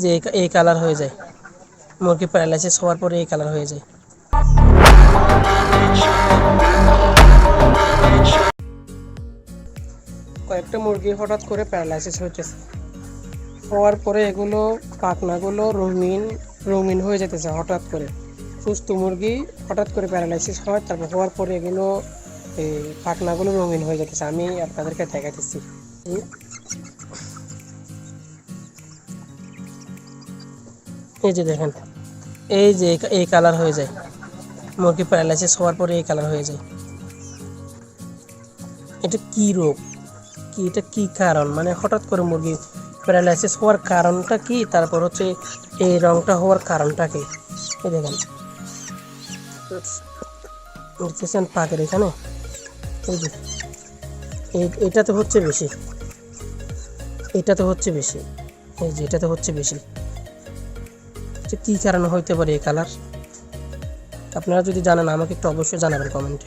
যে এই কালার হয়ে যায়। মুরগি প্যারালাইসিস হওয়ার পরে এই কালার হয়ে যায়। কয়েকটা মুরগি হঠাৎ করে প্যারালাইসিস হইতেছে। হওয়ার পরে এগুলো পাখনাগুলো রঙিন রঙিন হয়ে যেতেছে হঠাৎ করে। সুস্থ মুরগি হঠাৎ করে প্যারালাইসিস হয়, তারপর হওয়ার পরে এগুলো, এই পাখনাগুলো রঙিন হয়ে যেতেছে। আমি আপনাদেরকে দেখাতেছি এই- যে দেখেন, এই যে এই- কালার হয়ে যায়। মুরগি প্যারালাইসিস হওয়ার পরে এই কালার হয়ে যায়। এটা কি রোগ? কি এটা কি কারণ? মানে হঠাৎ করে মুরগি প্যারালাইসিস হওয়ার কারণটা কি? তারপর হচ্ছে এই রংটা হওয়ার কারণটা কি? এই দেখেন। দেখতেছেন পাকের এখানে? এই যে এটাতে হচ্ছে বেশি। এটাতে হচ্ছে বেশি। এই যে, এটাতে হচ্ছে বেশি। যে কী কারণে হইতে পারে এই কালার আপনারা যদি জানেন, আমাকে একটু অবশ্যই জানাবেন কমেন্টে